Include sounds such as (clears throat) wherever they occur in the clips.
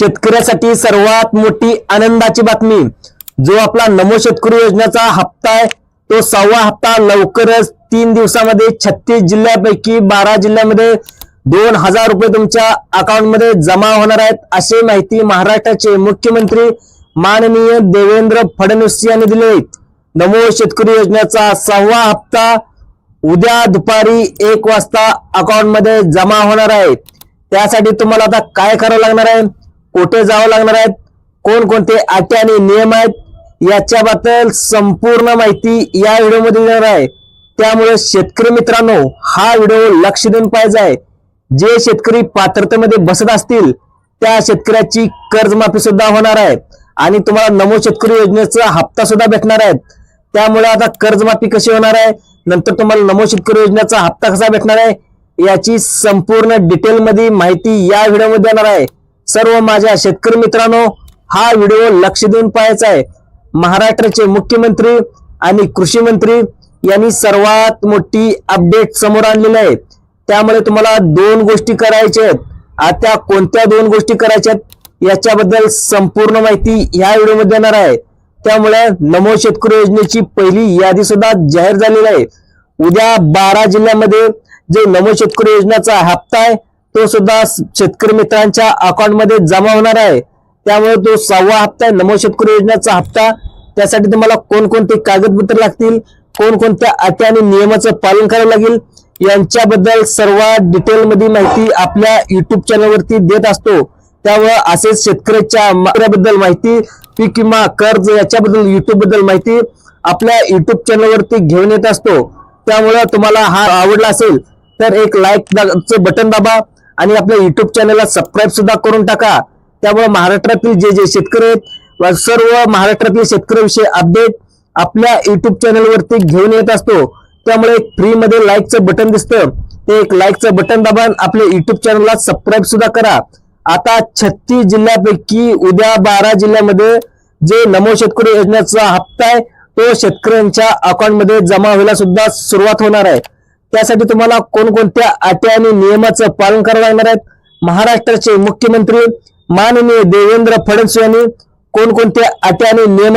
शेतकऱ्यासाठी सर्वात मोठी आनंदाची बातमी. जो आपला नमो शेतकरी योजनेचा हप्ता आहे तो सहावा हप्ता लवकरच तीन दिवसामध्ये छत्तीस जिल्ह्यापैकी बारा जिल्ह्यामध्ये दोन हजार रुपये तुमच्या अकाउंटमध्ये जमा होणार आहेत अशी माहिती महाराष्ट्राचे मुख्यमंत्री माननीय देवेंद्र फडणवीस यांनी दिले नमो शेतकरी योजनेचा सहावा हप्ता उद्या दुपारी एक वाजता अकाउंटमध्ये जमा होणार आहे. त्यासाठी तुम्हाला आता काय करावं लागणार आहे? कुठे जावं लागणार आहेत? कोणकोणते अटी आणि नियम आहेत? याच्याबद्दल संपूर्ण माहिती या व्हिडिओमध्ये देणार आहे. त्यामुळे शेतकरी मित्रांनो हा व्हिडिओ लक्ष देऊन पाहिजे आहे. जे शेतकरी पात्रतेमध्ये बसत असतील त्या शेतकऱ्याची कर्जमाफी सुद्धा होणार आहे. आणि तुम्हाला नमो शेतकरी योजनेचा हप्ता सुद्धा भेटणार आहे. त्यामुळे आता कर्जमाफी कशी होणार आहे? नंतर तुम्हाला नमो शेतकरी योजनेचा हप्ता कसा भेटणार आहे? याची संपूर्ण डिटेलमध्ये माहिती या व्हिडिओमध्ये देणार आहे. सर्व माझ्या शेतकरी मित्रांनो हा व्हिडिओ लक्ष देऊन पाहायचा आहे. महाराष्ट्राचे मुख्यमंत्री आणि कृषी मंत्री यांनी सर्वात मोठी अपडेट समोर आणलेली आहे. त्यामुळे तुम्हाला दोन गोष्टी करायच्या आहेत. आता कोणत्या दोन गोष्टी करायच्या आहेत याच्याबद्दल संपूर्ण माहिती या व्हिडिओमध्ये देणार आहे. त्यामुळे नमो शेतकरी योजनेची पहिली यादी सुद्धा जाहीर झालेली आहे. उद्या बारा जिल्ह्यामध्ये जे नमो शेतकरी योजनेचा हप्ता आहे तो सुद्धा शेतकरी मित्रांच्या अकाउंटमध्ये जमा होणार आहे. त्यामुळे तो सहावा हप्ता आहे नमो शेतकरी योजनेचा हप्ता. त्यासाठी तुम्हाला कोणकोणते कागदपत्र लागतील कोणकोणत्या अटी आणि नियमाचं पालन करावं लागेल यांच्याबद्दल सर्व डिटेलमध्ये माहिती आपल्या युट्यूब चॅनलवरती देत असतो. त्यामुळे असेच शेतकऱ्याच्या बद्दल माहिती पीक विमा कर्ज याच्याबद्दल युट्यूबबद्दल माहिती आपल्या युट्यूब चॅनलवरती घेऊन येत असतो. त्यामुळे तुम्हाला हा आवडला असेल तर एक लाईक बटन दाबा. आणि आपल्या युट्यूब चॅनलला सबस्क्राईब सुद्धा करून टाका. त्यामुळे महाराष्ट्रातील जे जे शेतकरी आहेत सर्व महाराष्ट्रातील शेतकऱ्याविषयी अपडेट आपल्या युट्यूब चॅनलवरती घेऊन येत असतो. त्यामुळे फ्री मध्ये लाईकचं बटन दिसतं. ते एक लाईकचं बटन दाबान आपल्या युट्यूब चॅनलला सबस्क्राईब सुद्धा करा. आता छत्तीस जिल्ह्यापैकी उद्या बारा जिल्ह्यामध्ये जे नमो शेतकरी योजनेचा हप्ता आहे तो शेतकऱ्यांच्या अकाउंटमध्ये जमा व्हायला सुद्धा सुरुवात होणार आहे. त्यासाठी तुम्हाला कोणकोणत्या अटी आणि नियमाचं पालन करावं लागणार आहेत? महाराष्ट्राचे मुख्यमंत्री माननीय देवेंद्र फडणवीस यांनी कोणकोणत्या अटी आणि नियम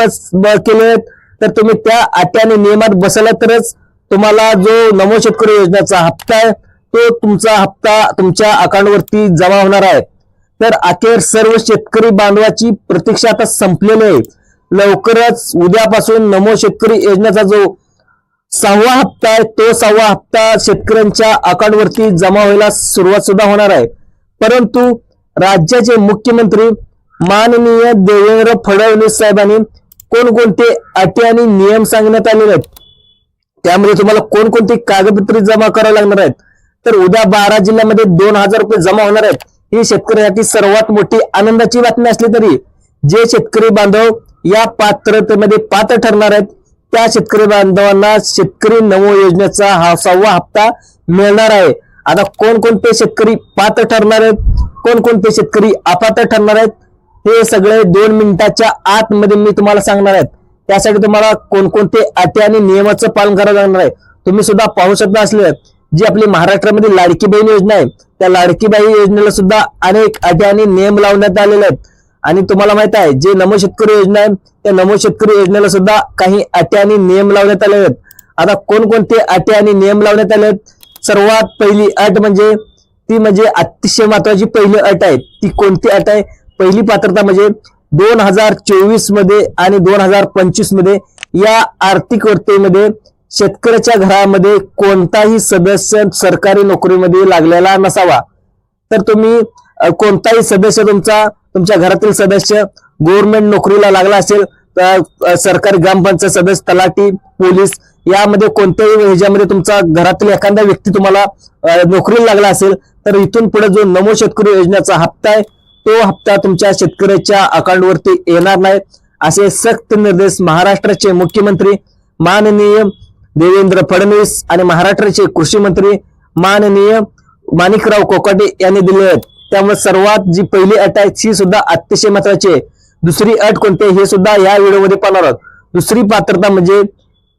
केले आहेत? तर तुम्ही त्या अटी आणि नियमात बसला तरच तुम्हाला जो नमो शेतकरी योजनेचा हप्ता आहे तो तुमचा हप्ता तुमच्या अकाउंटवरती जमा होणार आहे. तर अखेर सर्व शेतकरी बांधवाची प्रतीक्षा आता संपलेली आहे. लवकरच उद्यापासून नमो शेतकरी योजनेचा जो सहावा हप्ता आहे तो सहावा हप्ता शेतकऱ्यांच्या अकाउंटवरती जमा व्हायला सुरुवात सुद्धा होणार आहे. परंतु राज्याचे मुख्यमंत्री माननीय देवेंद्र फडणवीस साहेबांनी कोणकोणते अटी आणि नियम सांगण्यात आलेले आहेत? त्यामध्ये तुम्हाला कोणकोणती कागदपत्रे जमा करावी लागणार आहेत? तर उद्या बारा जिल्ह्यामध्ये दोन हजार रुपये जमा होणार आहेत. ही शेतकऱ्यांसाठी सर्वात मोठी आनंदाची बातमी असली तरी जे शेतकरी बांधव या पात्रतेमध्ये पात्र ठरणार आहेत त्या शेतकरी बांधवांना शेतकरी नमो योजनेचा हा सहावा हप्ता मिळणार आहे. आता कोणकोणते शेतकरी पात्र ठरणार आहेत? कोणकोणते शेतकरी अपात्र ठरणार आहेत? हे सगळे दोन मिनिटाच्या आतमध्ये मी तुम्हाला सांगणार आहेत त्यासाठी तुम्हाला कोणकोणते अटी आणि नियमाचं पालन करावं लागणार आहे. तुम्ही सुद्धा पाहू शकता असले. जी आपली महाराष्ट्रामध्ये लाडकी बहीण योजना आहे त्या लाडकी बहीण योजनेला सुद्धा अनेक अटी आणि नियम लावण्यात आलेले आहेत. आणि तुम्हाला माहीत आहे जे नमो शेतकरी योजना आहे त्या नमो शेतकरी योजनेला सुद्धा काही अटी आणि नियम लावण्यात आले आहेत. आता कोणकोणते अटी आणि नियम लावण्यात आले आहेत? सर्वात पहिली अट म्हणजे ती म्हणजे अतिशय महत्वाची पहिली अट आहे. ती कोणती अट आहे? पहिली पात्रता म्हणजे दोन हजार चोवीसमध्ये आणि दोन हजार पंचवीसमध्ये या आर्थिक वर्तेमध्ये शेतकऱ्याच्या घरामध्ये कोणताही सदस्य सरकारी नोकरीमध्ये लागलेला नसावा. तर तुम्ही कोणताही सदस्य तुमचा तुमच्या घरातील सदस्य गव्हर्नमेंट नोकरीला लागला असेल तर सरकारी ग्रामपंचायत सदस्य तलाठी पोलीस यामध्ये कोणत्याही ह्याच्यामध्ये तुमचा घरातील एखादा व्यक्ती तुम्हाला नोकरीला लागला असेल तर इथून पुढे जो नमो शेतकरी योजनेचा हप्ता आहे तो हप्ता तुमच्या शेतकऱ्याच्या अकाउंटवरती येणार नाही. असे सक्त निर्देश महाराष्ट्राचे मुख्यमंत्री माननीय देवेंद्र फडणवीस आणि महाराष्ट्राचे कृषी मंत्री माननीय माणिकराव कोकाटे यांनी दिले आहेत. त्यामुळे सर्वात जी पहिली अट आहे ती सुद्धा अतिशय महत्वाची आहे. दुसरी अट कोणती आहे हे सुद्धा या व्हिडिओमध्ये पाहणार आहोत. दुसरी पात्रता म्हणजे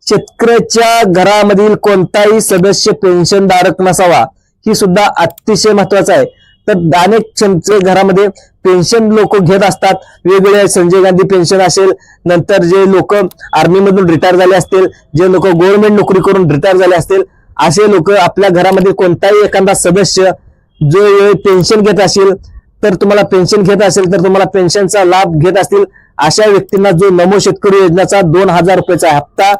शेतकऱ्याच्या घरामधील कोणताही सदस्य पेन्शन धारक नसावा ही सुद्धा अतिशय महत्वाचं आहे. तर अनेक त्यांचे घरामध्ये पेन्शन लोक घेत असतात. वेगवेगळे संजय गांधी पेन्शन असेल नंतर जे लोक आर्मीमधून रिटायर झाले असतील जे लोक गव्हर्नमेंट नोकरी करून रिटायर झाले असतील असे लोक आपल्या घरामध्ये कोणताही एखादा सदस्य जो पेन्शन घेत असेल तर तुम्हाला पेन्शन घेत असेल तर तुम्हाला पेन्शनचा लाभ घेत असतील अशा व्यक्तींना जो नमो शेतकरी योजनेचा दोन हजार रुपयाचा हप्ता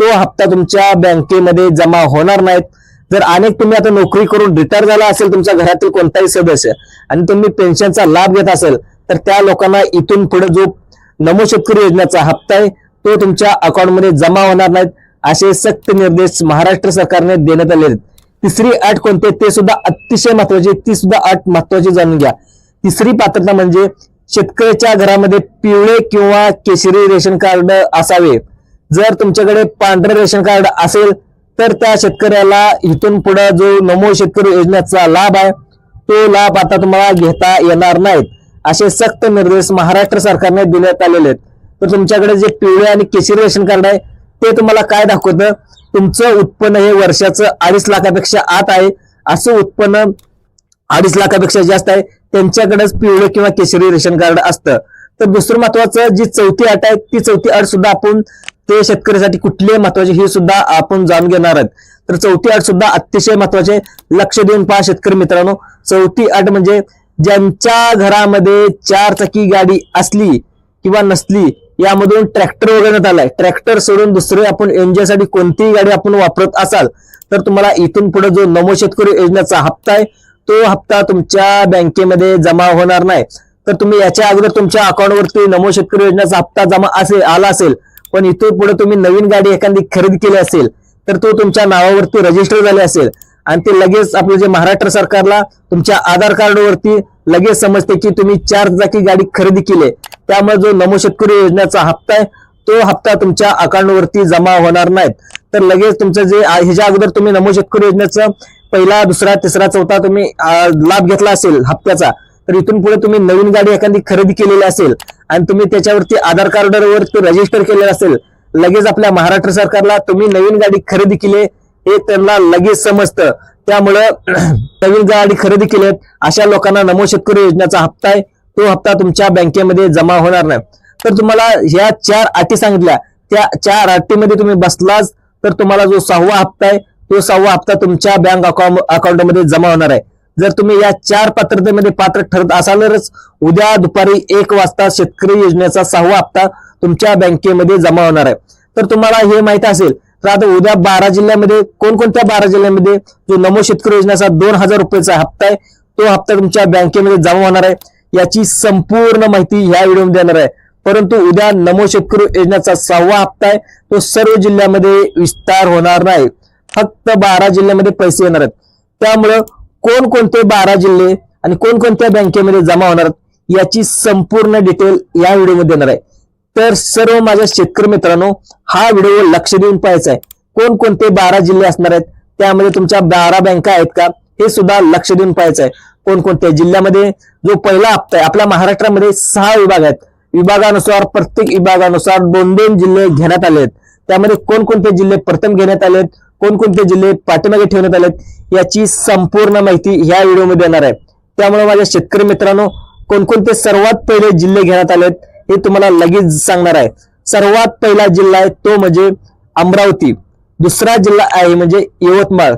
तो हप्ता तुमच्या बँकेमध्ये जमा होणार नाहीत. जर अनेक तुम्ही आता नोकरी करून रिटायर झाला असेल तुमच्या घरातील कोणताही सदस्य आणि तुम्ही पेन्शनचा लाभ घेत असेल तर त्या लोकांना इथून पुढे जो नमो शेतकरी योजनेचा हप्ता आहे तो तुमच्या अकाउंटमध्ये जमा होणार नाहीत असे सक्त निर्देश महाराष्ट्र सरकारने देण्यात आले आहेत. तिसरी अट कोणते ते सुद्धा अतिशय महत्वाची ती सुद्धा अट महत्वाची जाणून घ्या. तिसरी पात्रता म्हणजे शेतकऱ्याच्या घरामध्ये पिवळे किंवा केशरी रेशन कार्ड असावे. जर तुमच्याकडे पांढरे रेशन कार्ड असेल तर त्या शेतकऱ्याला इथून पुढे जो नमो शेतकरी योजनेचा लाभ आहे तो लाभ आता तुम्हाला घेता येणार नाहीत. असे सक्त निर्देश महाराष्ट्र सरकारने देण्यात आलेले आहेत. तर तुमच्याकडे जे पिवळे आणि केशरी रेशन कार्ड आहे ते तुम्हाला काय दाखवतं? तुमचं उत्पन्न हे वर्षाचं अडीच लाखापेक्षा आत आहे. असं उत्पन्न अडीच लाखापेक्षा जास्त आहे. त्यांच्याकडेच पिवळे किंवा केशरी रेशन कार्ड असतं. तर दुसरं महत्वाचं जी चौथी अट आहे ती चौथी अट सुद्धा आपण ते शेतकऱ्यासाठी कुठली महत्वाची ही सुद्धा आपण जाणून घेणार आहोत. तर चौथी अट सुद्धा अतिशय महत्त्वाचे लक्ष देऊन पहा शेतकरी मित्रांनो. चौथी अट म्हणजे ज्यांच्या घरामध्ये चार चाकी गाडी असली किंवा नसली यामधून ट्रॅक्टर वगैरे आलाय. ट्रॅक्टर सोडून दुसरे आपण एनजीओसाठी कोणतीही गाडी आपण वापरत असाल तर तुम्हाला इथून पुढे जो नमो शेतकरी योजनेचा हप्ता आहे तो हप्ता तुमच्या बँकेमध्ये जमा होणार नाही. तर तुम्ही याच्या अगोदर तुमच्या अकाउंटवरती नमो शेतकरी योजनेचा हप्ता जमा असेल आला असेल पण इथून पुढे तुम्ही नवीन गाडी एखादी खरेदी केली असेल तर तो तुमच्या नावावरती रजिस्टर झाले असेल. आणि ते लगेच आपलं जे महाराष्ट्र सरकारला तुमच्या आधार कार्डवरती लगेच समजते की तुम्ही चार चाकी गाडी खरेदी केली त्यामुळे जो नमो शेतकरी योजनेचा हप्ता आहे तो हप्ता तुमच्या अकाउंटवरती जमा होणार नाहीत. तर लगेच तुमचं जे ह्याच्या अगोदर तुम्ही नमो शेतकरी योजनेचं पहिला दुसरा तिसरा चौथा तुम्ही लाभ घेतला असेल हप्त्याचा तर इथून पुढे तुम्ही नवीन गाडी एखादी खरेदी केलेली असेल आणि तुम्ही त्याच्यावरती आधार कार्डवर ते रजिस्टर केलेलं असेल लगेच आपल्या महाराष्ट्र सरकारला तुम्ही नवीन गाडी खरेदी केली हे त्यांना लगेच समजतं. त्यामुळं (clears throat) नवीन गाडी खरेदी केलीत अशा लोकांना नमो शेतकरी योजनेचा हप्ता आहे तो हप्ता तुमच्या बँकेमध्ये जमा होणार नाही. तर तुम्हाला ह्या चार अटी सांगितल्या त्या चार अटीमध्ये तुम्ही बसलाच तर तुम्हाला जो सहावा हप्ता आहे तो सहावा हप्ता तुमच्या बँक अकाउंट अकाउंटमध्ये जमा होणार आहे. जर तुम्ही या चार पात्रतेमध्ये पात्र ठरत असालच उद्या दुपारी एक वाजता शेतकरी योजनेचा सहावा हप्ता तुमच्या बँकेमध्ये जमा होणार आहे. तर तुम्हाला हे माहिती असेल तर आता उद्या बारा जिल्ह्यामध्ये कोणकोणत्या बारा जिल्ह्यामध्ये जो नमो शेतकरी योजनेचा दोन हजार रुपयाचा हप्ता आहे तो हप्ता तुमच्या बँकेमध्ये जमा होणार आहे. याची संपूर्ण माहिती ह्या व्हिडिओमध्ये देणार आहे. परंतु उद्या नमो शेतकरी योजनेचा सहावा हप्ता आहे तो सर्व जिल्ह्यामध्ये विस्तार होणार नाही. फक्त बारा जिल्ह्यामध्ये पैसे येणार आहेत. त्यामुळं कोणकोणते बारा जिल्हे आणि कोणकोणत्या बँकेमध्ये जमा होणार आहेत याची संपूर्ण डिटेल या व्हिडिओमध्ये देणार आहे. तर सर्व माझ्या शेतकरी मित्रांनो हा व्हिडिओ लक्ष देऊन पाहायचा आहे. कोणकोणते बारा जिल्हे असणार आहेत त्यामध्ये तुमच्या बारा बँका आहेत का हे सुद्धा लक्ष देऊन पाहायचं आहे. कोणकोणत्या जिल्ह्यामध्ये जो पहिला हप्ता आहे आपल्या महाराष्ट्रामध्ये सहा विभाग आहेत. विभागानुसार प्रत्येक विभागानुसार दोन दोन जिल्हे घेण्यात आले आहेत. त्यामध्ये कोणकोणते जिल्हे प्रथम घेण्यात आले आहेत कोणकोणते जिल्हे पाठीमागे ठेवण्यात आलेत याची संपूर्ण माहिती ह्या व्हिडिओमध्ये येणार आहे. त्यामुळे माझ्या शेतकरी मित्रांनो कोणकोणते सर्वात पहिले जिल्हे घेण्यात आलेत हे तुम्हाला लगेच सांगणार आहे. सर्वात पहिला जिल्हा आहे तो म्हणजे अमरावती. दुसरा जिल्हा आहे म्हणजे यवतमाळ.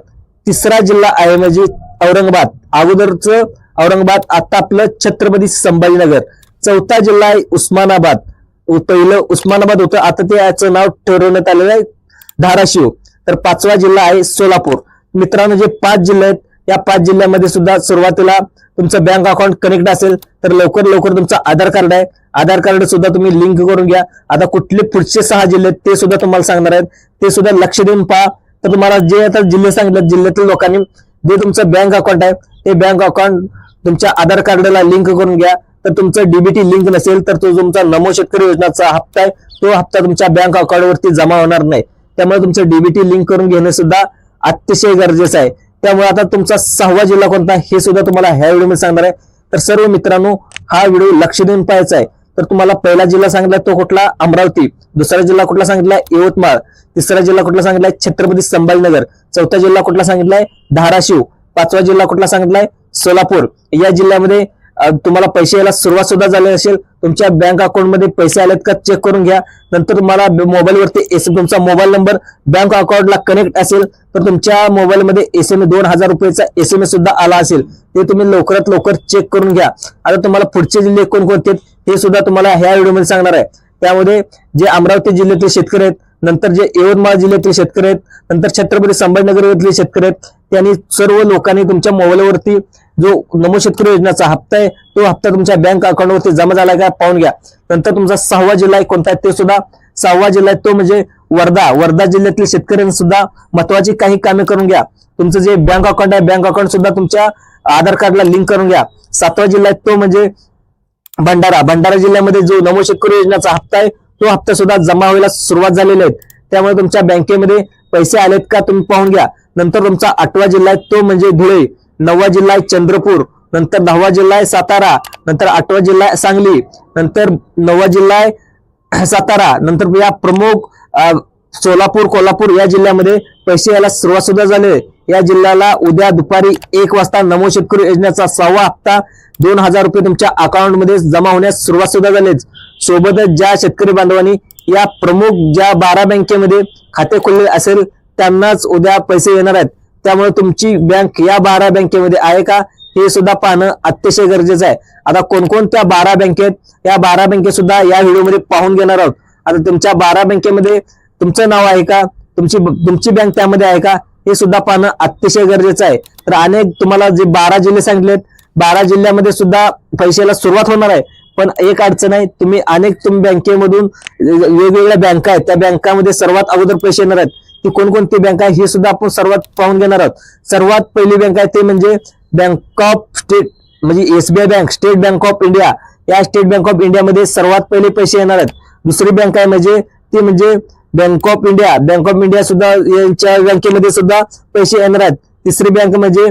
तिसरा जिल्हा आहे म्हणजे औरंगाबाद. अगोदरच औरंगाबाद आता आपलं छत्रपती संभाजीनगर. चौथा जिल्हा आहे उस्मानाबाद. पहिलं उस्मानाबाद होतं. आता ते याचं नाव ठरवण्यात आलेलं आहे धाराशिव. तर पाचवा जिल्हा आहे सोलापूर. मित्रांनो जे पाच जिल्हे आहेत या पाच जिल्ह्यामध्ये सुद्धा सुरुवातीला तुमचं बँक अकाउंट कनेक्ट असेल तर लवकर लवकर तुमचं आधार कार्ड आहे. आधार कार्ड सुद्धा तुम्ही लिंक करून घ्या. आता कुठले पुढचे सहा जिल्हे आहेत ते सुद्धा तुम्हाला सांगणार आहेत. ते सुद्धा लक्ष देऊन पहा. तर तुम्हाला जे आता जिल्हे सांगितलं जिल्ह्यातील लोकांनी जे तुमचं बँक अकाउंट आहे ते बँक अकाउंट तुमच्या आधार कार्डला लिंक करून घ्या. तर तुमचं डीबीटी लिंक नसेल तर तो तुमचा नमो शेतकरी योजनाचा हप्ता आहे. तो हप्ता तुमच्या बँक अकाउंटवरती जमा होणार नाही. त्यामुळे तुमचं डीबीटी लिंक करून घेणं सुद्धा अतिशय गरजेचं आहे. त्यामुळे आता तुमचा सहावा जिल्हा कोणता हे सुद्धा तुम्हाला ह्या व्हिडिओमध्ये सांगणार आहे. तर सर्व मित्रांनो हा व्हिडिओ लक्ष देऊन पाहायचा आहे. तर तुम्हाला पहिला जिल्हा सांगितला तो कुठला? अमरावती. दुसरा जिल्हा कुठला सांगितलाय यवतमाळ. तिसरा जिल्हा कुठला सांगितलाय छत्रपती संभाजीनगर. चौथा जिल्हा कुठला सांगितलाय धाराशिव. पाचवा जिल्हा कुठला सांगितलाय सोलापूर. या जिल्ह्यामध्ये तुम्हाला पैसे यायला सुरुवात सुद्धा झाली असेल तुमच्या बँक अकाउंटमध्ये पैसे आलेत का चेक करून घ्या. नंतर तुम्हाला मोबाईलवरती एस तुमचा मोबाईल नंबर बँक अकाउंटला कनेक्ट असेल तर तुमच्या मोबाईलमध्ये एस एम दोन हजार रुपयाचा एस एम सुद्धा आला असेल. ते तुम्ही लवकरात लवकर चेक करून घ्या. आता तुम्हाला पुढचे जिल्हे कोणकोणते आहेत हे सुद्धा तुम्हाला ह्या व्हिडिओमध्ये सांगणार आहे. त्यामध्ये जे अमरावती जिल्ह्यातील शेतकरी आहेत नंतर जे यवतमाळ जिल्ह्यातील शेतकरी आहेत नंतर छत्रपती संभाजीनगर येथील शेतकरी आहेत त्यांनी सर्व लोकांनी तुमच्या मोबाईलवरती जो नमो शेतकरी योजनेचा हप्ता आहे तो हप्ता तुमच्या बँक अकाउंटवरती जमा झाला का? पाहून घ्या. नंतर तुमचा सहावा जिल्हा आहे कोणता आहे ते सुद्धा. सहावा जिल्हा आहे तो म्हणजे वर्धा. वर्धा जिल्ह्यातील शेतकऱ्यांनी सुद्धा महत्वाची काही कामे करून घ्या. तुमचं जे बँक अकाउंट आहे बँक अकाउंट सुद्धा तुमच्या आधार कार्डला लिंक करून घ्या. सातवा जिल्हा आहे तो म्हणजे भंडारा. भंडारा जिल्ह्यामध्ये जो नमो शेतकरी योजनेचा हप्ता आहे तो हप्ता सुद्धा जमा व्हायला सुरुवात झालेली आहे. त्यामुळे तुमच्या बँकेमध्ये पैसे आलेत का तुम्ही पाहून घ्या. नंतर तुमचा आठवा जिल्हा आहे तो म्हणजे धुळे. नववा जिल्हा आहे चंद्रपूर नंतर दहावा जिल्हा आहे सातारा नंतर आठवा जिल्हा आहे सांगली नंतर नववा जिल्हा आहे (clears throat) सातारा नंतर या प्रमुख सोलापूर कोल्हापूर या जिल्ह्यामध्ये पैसे यायला सुरुवात सुद्धा झाले. या जिल्ह्याला उद्या दुपारी एक वाजता नमो शेतकरी योजनेचा सहावा हप्ता दोन हजार रुपये तुमच्या अकाउंटमध्ये जमा होण्यास सुरुवात सुद्धा झालीच सोबतच ज्या शेतकरी बांधवांनी या प्रमुख ज्या बारा बँकेमध्ये खाते खोलले असेल त्यांनाच उद्या पैसे येणार आहेत. त्यामुळे तुमची बँक या बारा बँकेमध्ये आहे का? हे सुद्धा पाहणं अतिशय गरजेचं आहे. आता कोणकोणत्या बारा बँकेत या बारा बँकेत सुद्धा या व्हिडिओमध्ये पाहून घेणार आहोत. आता तुमच्या बारा बँकेमध्ये तुमचं नाव आहे का? तुमची तुमची बँक त्यामध्ये आहे का? हे सुद्धा पाहणं अतिशय गरजेचं आहे. तर अनेक तुम्हाला जे बारा जिल्हे सांगितलेत बारा जिल्ह्यामध्ये सुद्धा पैशाला सुरुवात होणार आहे. पण एक अडचण आहे तुम्ही अनेक तुम्ही बँकेमधून वेगवेगळ्या बँका आहेत. त्या बँकामध्ये सर्वात अगोदर पैसे येणार आहेत. ती कोणकोणती बँक आहे हे सुद्धा आपण सर्वात पाहून घेणार आहोत. सर्वात पहिली बँक आहे ते म्हणजे बँक ऑफ स्टेट म्हणजे SBI Bank State Bank of India या स्टेट बँक ऑफ इंडियामध्ये सर्वात पहिले पैसे येणार आहेत. दुसरी बँक आहे म्हणजे ती म्हणजे Bank of India Bank of India सुद्धा यांच्या बँकेमध्ये सुद्धा पैसे येणार आहेत. तिसरी बँक म्हणजे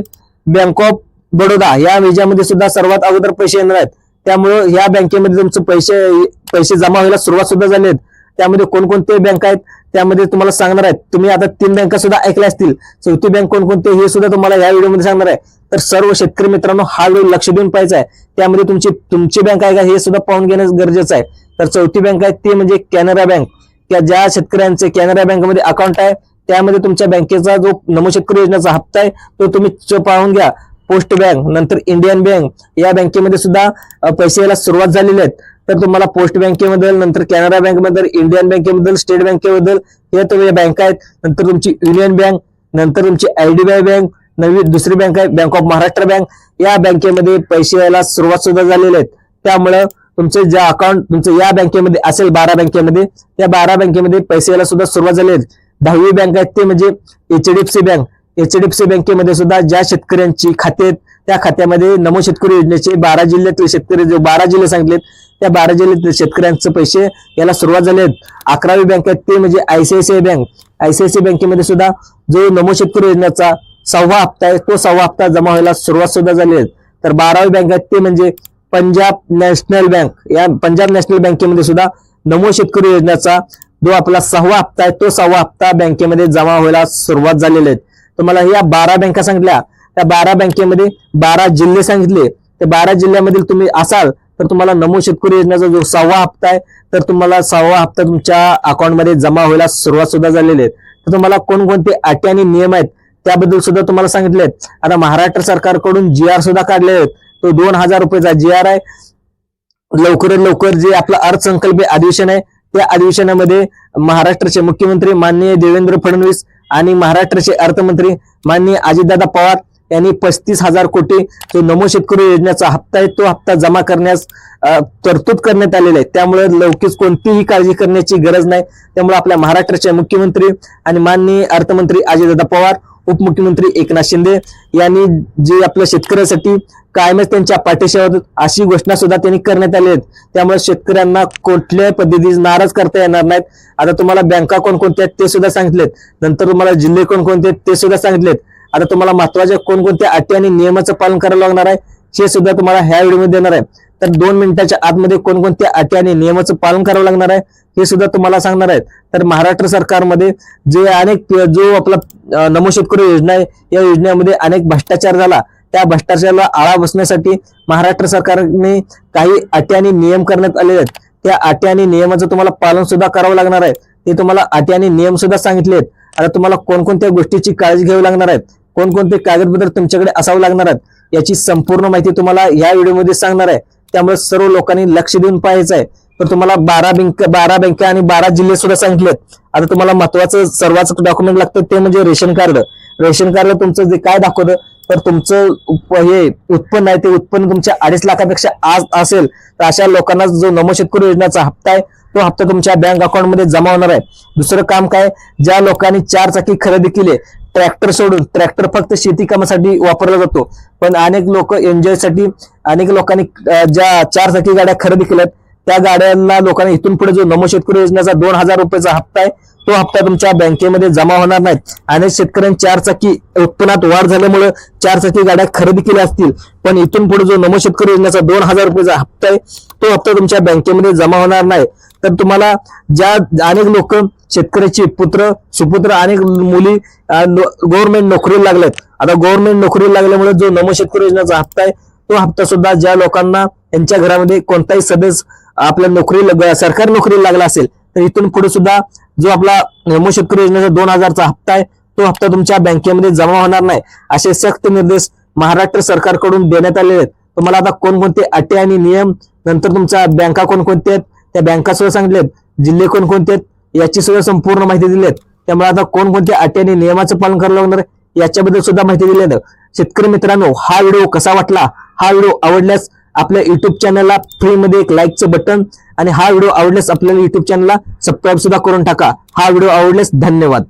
बँक ऑफ बडोदा या विजयामध्ये सुद्धा सर्वात अगोदर पैसे येणार आहेत. त्यामुळे या बँकेमध्ये तुमचे पैसे पैसे जमा व्हायला सुरुवात सुद्धा झाली आहेत त्यामध्ये कोणकोणते बँक आहेत त्यामध्ये तुम्हाला सांगणार आहेत. तुम्ही आता तीन बँका सुद्धा ऐकल्या असतील. चौथी बँक कोणकोणते हे सुद्धा तुम्हाला या व्हिडिओमध्ये सांगणार आहे. तर सर्व शेतकरी मित्रांनो हा व्हिडिओ लक्ष देऊन पाहिजे आहे. त्यामध्ये तुमची तुमची बँक आहे का हे सुद्धा पाहून घेणं गरजेचं आहे. तर चौथी बँक आहे ती म्हणजे कॅनरा बँक त्या ज्या शेतकऱ्यांचे कॅनरा बँकमध्ये अकाउंट आहे त्यामध्ये तुमच्या बँकेचा जो नमो शेतकरी योजनेचा हप्ता आहे तो तुम्ही पाहून घ्या. पोस्ट बँक नंतर इंडियन बँक या बँकेमध्ये सुद्धा पैसे यायला सुरुवात झालेली आहेत. तर तुम्हाला पोस्ट बँकेबद्दल नंतर कॅनरा बँकबद्दल इंडियन बँकेबद्दल स्टेट बँकेबद्दल हे तुम्ही बँक आहेत. नंतर तुमची युनियन बँक नंतर तुमची आयडीबीआय बँक नवी दुसरी बँक आहे बँक ऑफ महाराष्ट्र बँक. या बँकेमध्ये पैसे यायला सुरुवात सुद्धा झालेले आहेत. त्यामुळं तुमचे जे अकाउंट तुमचं या बँकेमध्ये असेल बारा बँकेमध्ये त्या बारा बँकेमध्ये पैसे यायला सुद्धा सुरुवात झाली दहावी बँक आहेत ते म्हणजे एचडीएफसी बँक. एचडीएफसी बँकेमध्ये सुद्धा ज्या शेतकऱ्यांची खाते आहेत, त्या खात्यामध्ये नमो शेतकरी योजनेचे बारा जिल्ह्यातील शेतकरी जो बारा जिल्हे सांगितलेत त्या बारा जिल्ह्यातील शेतकऱ्यांचे पैसे याला सुरुवात झाली आहेत. अकरावी बँक आहेत ते म्हणजे आयसीआयसीआय बँक आयसीआयसीआय बँकेमध्ये सुद्धा जो नमो शेतकरी योजनेचा सहावा हप्ता आहे तो सहावा हप्ता जमा व्हायला सुरुवात सुद्धा झाली आहे. तर बारावी बँक आहेत ते म्हणजे पंजाब नॅशनल बँक या पंजाब नॅशनल बँकेमध्ये सुद्धा नमो शेतकरी योजनेचा जो आपला सहावा हप्ता आहे तो सहावा हप्ता बँकेमध्ये जमा व्हायला सुरुवात झालेले आहेत तुम्हाला या बारा बँका सांगितल्या. त्या बारा बँकेमध्ये बारा जिल्हे सांगितले. त्या बारा जिल्ह्यामधील तुम्ही असाल तर तुम्हाला नमो शेतकरी योजनेचा जो सहावा हप्ता आहे तर तुम्हाला सहावा हप्ता तुमच्या अकाउंटमध्ये जमा व्हायला सुरुवात सुद्धा झालेली आहे. तर तुम्हाला कोणकोणते अटी आणि नियम आहेत त्याबद्दल सुद्धा तुम्हाला सांगितले आहेत. आता महाराष्ट्र सरकारकडून जी आर सुद्धा काढले आहेत. तो दोन हजार रुपयेचा जी आर आहे. लवकरात लवकर जे आपलं अर्थसंकल्पीय अधिवेशन आहे त्या अधिवेशनामध्ये महाराष्ट्राचे मुख्यमंत्री माननीय देवेंद्र फडणवीस आणि महाराष्ट्राचे अर्थमंत्री माननीय अजितदादा पवार यांनी पस्तीस हजार कोटी जो नमो शेतकरी योजनेचा हप्ता आहे तो हप्ता जमा करण्यास तरतूद करण्यात आलेला आहे. त्यामुळे लवकरच कोणतीही काळजी करण्याची गरज नाही. त्यामुळे आपल्या महाराष्ट्राचे मुख्यमंत्री आणि माननीय अर्थमंत्री अजितदादा पवार उपमुख्यमंत्री एकनाथ शिंदे यांनी जे आपल्या शेतकऱ्यासाठी कायमच त्यांच्या पाठीशी अशी घोषणा सुद्धा त्यांनी करण्यात आली आहेत. त्यामुळे शेतकऱ्यांना कुठल्याही पद्धतीने नाराज करता येणार नाहीत. आता तुम्हाला बँका कोणकोणत्या आहेत ते सुद्धा सांगितलेत. नंतर तुम्हाला जिल्हे कोणकोणते आहेत ते सुद्धा सांगितलेत. आता तुम्हाला महत्त्वाच्या कोणकोणत्या अटी आणि नियमाचं पालन करावं लागणार आहे हे सुद्धा तुम्हाला ह्या व्हिडिओमध्ये देणार आहे. तर दोन मिनिटाच्या आतमध्ये कोणकोणत्या अटी आणि नियमाचं पालन करावं लागणार आहे हे सुद्धा तुम्हाला सांगणार आहेत तर महाराष्ट्र सरकारमध्ये जे अनेक जो आपला नमो शेतकरी योजना आहे या योजनेमध्ये अनेक भ्रष्टाचार झाला. त्या भ्रष्टाचाराला आळा बसण्यासाठी महाराष्ट्र सरकारने काही अटी आणि नियम करण्यात आलेले आहेत. त्या अटी आणि नियमाचं तुम्हाला पालन सुद्धा करावं लागणार आहे. ते तुम्हाला अटी आणि नियम सुद्धा सांगितले आहेत आता तुम्हाला कोणकोणत्या गोष्टीची काळजी घ्यावी लागणार आहेत कोणकोणते कागदपत्र तुमच्याकडे असावं लागणार आहेत याची संपूर्ण माहिती तुम्हाला या व्हिडिओमध्ये सांगणार आहे. त्यामुळे सर्व लोकांनी लक्ष देऊन पाहायचं आहे. तर तुम्हाला बारा बँक बारा बँका आणि बारा जिल्हे सुद्धा सांगितलेत. आता तुम्हाला महत्वाचं सर्वात डॉक्युमेंट लागतं ते म्हणजे रेशन कार्ड. रेशन कार्ड तुमचं जे काय दाखवतं तर तुमचं हे उत्पन्न आहे ते उत्पन्न तुमच्या अडीच लाखापेक्षा आज असेल तर अशा लोकांना जो नमो शेतकरी योजनेचा हप्ता आहे तो हप्ता तुमच्या बँक अकाउंटमध्ये जमा होणार आहे. दुसरं काम काय ज्या लोकांनी चार चाकी खरेदी केली ट्रॅक्टर सोडून ट्रॅक्टर फक्त शेती कामासाठी वापरला जातो. पण अनेक लोक एन्जॉयसाठी अनेक लोकांनी ज्या चार चाकी गाड्या खरेदी केल्यात त्या गाड्यांना लोकांनी इथून पुढे जो नमो शेतकरी योजनेचा दोन हजार रुपयाचा हप्ता आहे तो हप्ता तुमच्या बँकेमध्ये जमा होणार नाही अनेक शेतकऱ्यांनी चार चाकी उत्पन्नात वाढ झाल्यामुळे चार चाकी गाड्या खरेदी केल्या असतील. पण इथून पुढे जो नमो शेतकरी योजनेचा दोन हजार रुपयाचा हप्ता आहे तो हप्ता तुमच्या बँकेमध्ये जमा होणार नाही. तर तुम्हाला ज्या अनेक लोक शेतकऱ्याचे पुत्र सुपुत्र अनेक मुली गव्हर्नमेंट नोकरीला लागल्यात आता गव्हर्नमेंट नोकरीला लागल्यामुळे जो नमो शेतकरी योजनेचा हप्ता आहे तो हप्ता सुद्धा ज्या लोकांना त्यांच्या घरामध्ये कोणताही सदस्य आपल्या नोकरी सरकारी नोकरीला लागला असेल तर इथून पुढे सुद्धा जो आपला नमो शेतकरी योजनेचा दोन हजारचा हप्ता आहे तो हप्ता तुमच्या बँकेमध्ये जमा होणार नाही. असे सक्त निर्देश महाराष्ट्र सरकारकडून देण्यात आलेले आहेत. तुम्हाला आता कोणकोणते अटी आणि नियम नंतर तुमच्या बँका कोणकोणत्या आहेत त्या बँका सुद्धा आहेत जिल्हे कोणकोणते आहेत याची सुद्धा संपूर्ण माहिती दिली आहे त्यामुळे आता कोणकोणत्या अटी आणि नियमाचं पालन करावं लागणार याच्याबद्दल सुद्धा माहिती दिली आहे शेतकरी मित्रांनो हा व्हिडिओ कसा वाटला? हा व्हिडिओ आवडल्यास आपल्या युट्यूब चॅनलला फ्रीमध्ये एक लाईकचं बटन आणि हा व्हिडिओ आवडल्यास आपल्याला युट्यूब चॅनलला सबस्क्राईब सुद्धा करून टाका. हा व्हिडिओ आवडल्यास धन्यवाद.